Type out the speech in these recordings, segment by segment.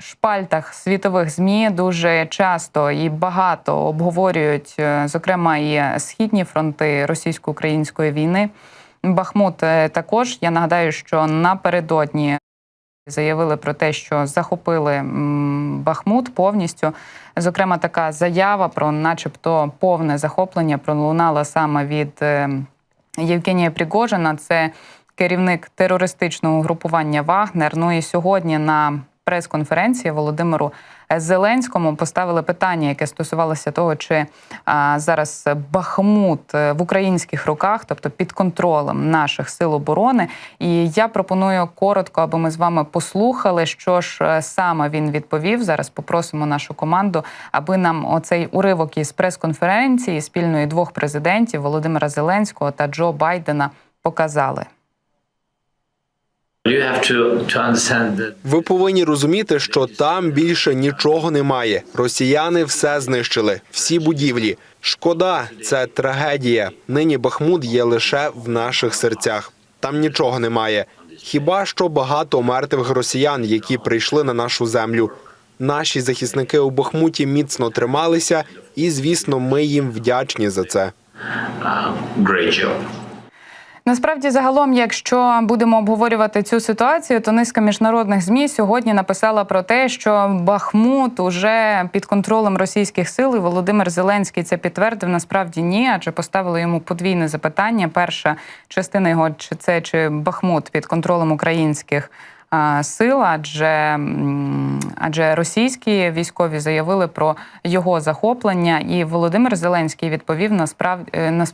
шпальтах світових змі дуже часто і багато обговорюють, е, зокрема, і східні фронти російсько-української війни. Бахмут е, також. Я нагадаю, що напередодні заявили про те, що захопили Бахмут повністю. Зокрема, така заява про, начебто, повне захоплення пролунала саме від е, Євгенія Пригожина. Це керівник терористичного угрупування Вагнер. Ну і сьогодні на прес-конференції Володимиру Зеленському поставили питання, яке стосувалося того, чи а, зараз Бахмут е, в українських руках, тобто під контролем наших сил оборони. І я пропоную коротко, аби ми з вами послухали, що ж е, саме він відповів. Зараз попросимо нашу команду, аби нам оцей уривок із прес-конференції спільної двох президентів Володимира Зеленського та Джо Байдена показали. Ви повинні розуміти, що там більше нічого немає. Росіяни все знищили, всі будівлі. Шкода, це трагедія. Нині Бахмут є лише в наших серцях. Там нічого немає. Хіба що багато мертвих росіян, які прийшли на нашу землю. Наші захисники у Бахмуті міцно трималися, і звісно, ми їм вдячні за це. Насправді, загалом, якщо будемо обговорювати цю ситуацію, то низка міжнародних змі сьогодні написала про те, що Бахмут уже під контролем російських сил. І Володимир Зеленський це підтвердив. Насправді ні, адже поставили йому подвійне запитання. Перша частина його чи це чи Бахмут під контролем українських. А, Сил, адже адже російські військові заявили про його захоплення, і Володимир Зеленський відповів насправді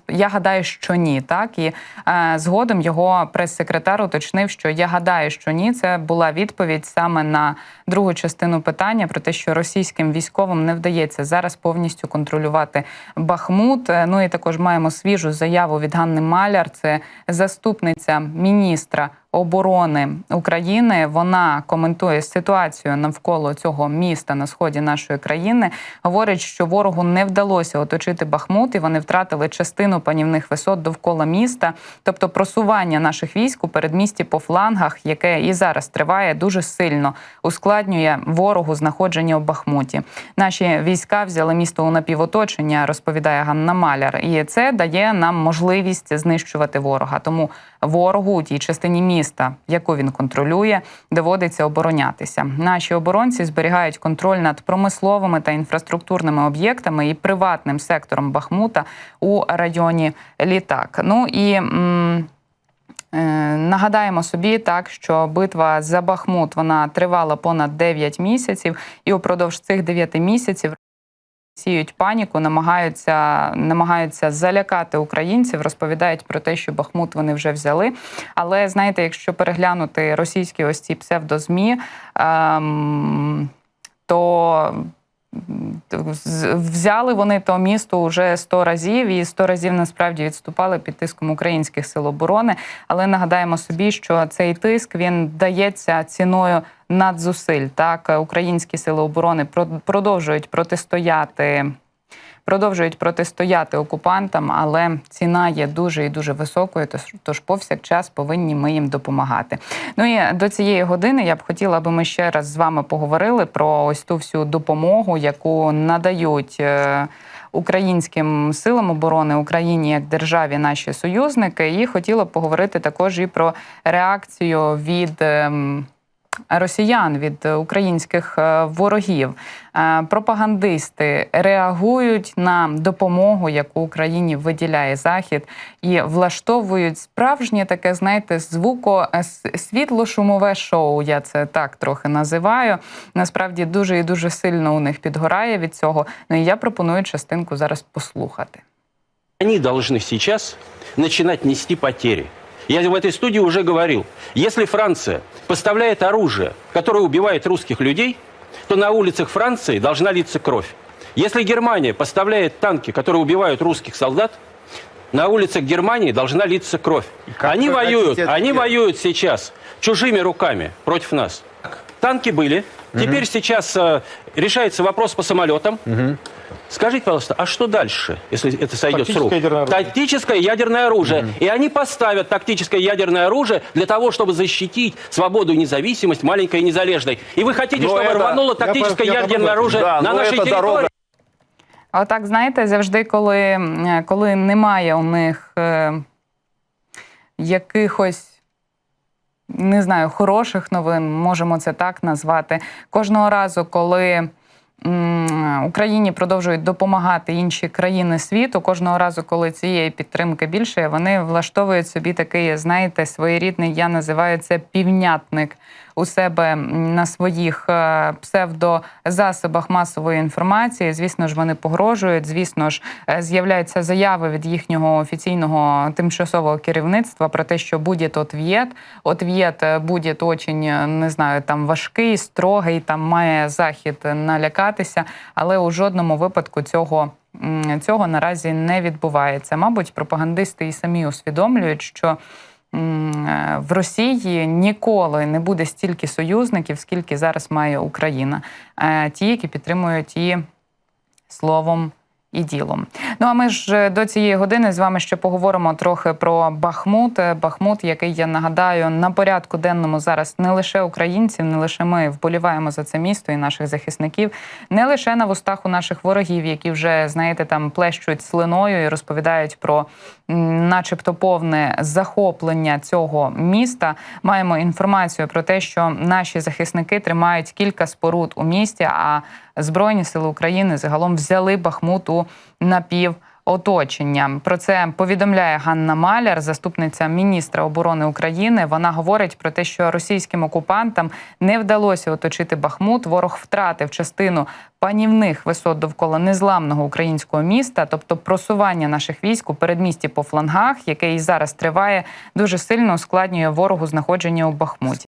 я гадаю, що ні. Так і е, згодом його прес-секретар уточнив, що я гадаю, що ні. Це була відповідь саме на другу частину питання про те, що російським військовим не вдається зараз повністю контролювати Бахмут. Е, Ну і також маємо свіжу заяву від Ганни Маляр. Це заступниця міністра оборони України. Вона коментує ситуацію навколо цього міста на сході нашої країни. Говорить, що ворогу не вдалося оточити Бахмут, і вони втратили частину панівних висот довкола міста. Тобто просування наших військ у передмісті по флангах, яке і зараз триває, дуже сильно ускладнює ворогу знаходження у Бахмуті. Наші війська взяли місто у напівоточення, розповідає Ганна Маляр, і це дає нам можливість знищувати ворога. Тому ворогу у тій частині міста, яку він контролює, доводиться оборонятися. Наші оборонці зберігають контроль над промисловими та інфраструктурними об'єктами і приватним сектором Бахмута у районі Літак. Ну і м, Е, Нагадаємо собі так, що битва за Бахмут вона тривала понад 9 місяців, і упродовж цих 9 місяців сіють паніку, намагаються, намагаються залякати українців, розповідають про те, що Бахмут вони вже взяли. Але знаєте, якщо переглянути російські ось ці псевдозмі, ем, то взяли вони то місто вже 100 разів, і 100 разів насправді відступали під тиском українських сил оборони. Але нагадаємо собі, що цей тиск він дається ціною надзусиль. Так, українські сили оборони про- продовжують протистояти. Продовжують протистояти окупантам, але ціна є дуже і дуже високою. Тож, повсякчас повинні ми їм допомагати. Ну і до цієї години я б хотіла, аби ми ще раз з вами поговорили про ось ту всю допомогу, яку надають. е, Українським силам оборони Україні як державі наші союзники, і хотіла б поговорити також і про реакцію від ем, росіян, від е, українських е, ворогів. Е, Пропагандисти реагують на допомогу, яку Україні виділяє Захід, і влаштовують справжнє таке, знаєте, звуко світло-шумове шоу. Я це так трохи називаю. Насправді дуже і дуже сильно у них підгорає від цього. Ну і я пропоную частинку зараз послухати. Они должны сейчас начинать нести потери. Я в этой студии уже говорил, если Франция поставляет оружие, которое убивает русских людей, то на улицах Франции должна литься кровь. Если Германия поставляет танки, которые убивают русских солдат, на улицах Германии должна литься кровь. как Они воюют, они делать? воюют сейчас чужими руками против нас. Танки были. Теперь сейчас э, решается вопрос по самолетам. Скажите, пожалуйста, а что дальше, если это сойдет с рук? Тактическое ядерное оружие. Тактическое ядерное оружие. И они поставят тактическое ядерное оружие для того, чтобы защитить свободу и независимость маленькой и незалежной. И вы хотите, Но чтобы это- рвануло я тактическое я ядерное попробую. оружие Да, на это территории? дорога. А Отак, знаєте, завжди, коли, коли немає у них е, якихось. Не знаю, хороших новин, можемо це так назвати. Кожного разу, коли Україні продовжують допомагати інші країни світу, кожного разу, коли цієї підтримки більше, вони влаштовують собі такий, знаєте, своєрідний, я називаю це півнятник у себе на своїх е, псевдозасобах масової інформації. Звісно ж, вони погрожують. Звісно ж, е, з'являються заяви від їхнього офіційного тимчасового керівництва про те, що буде ответ. Ответ е, буде очень, не знаю, там важкий, строгий, там має захід налякатися, але у жодному випадку цього. Цього наразі не відбувається. Мабуть, пропагандисти і самі усвідомлюють, що в Росії ніколи не буде стільки союзників, скільки зараз має Україна. Е, Ті, які підтримують її словом. І ділом. Ну а ми ж е, до цієї години з вами ще поговоримо трохи про Бахмут. Е, Бахмут, який я нагадаю на порядку денному зараз не лише українців, не лише ми вболіваємо за це місто і наших захисників, не лише на вустах у наших ворогів, які вже знаєте там плещуть слиною і розповідають про, начебто, повне захоплення цього міста. Маємо інформацію про те, що наші захисники тримають кілька споруд у місті. А Збройні сили України загалом взяли Бахмут у напівоточення. Про це повідомляє Ганна Маляр, заступниця міністра оборони України. Вона говорить про те, що російським окупантам не вдалося оточити Бахмут. Ворог втратив частину панівних висот довкола незламного українського міста, тобто просування наших військ у передмісті по флангах, яке і зараз триває, дуже сильно ускладнює ворогу знаходження у Бахмуті.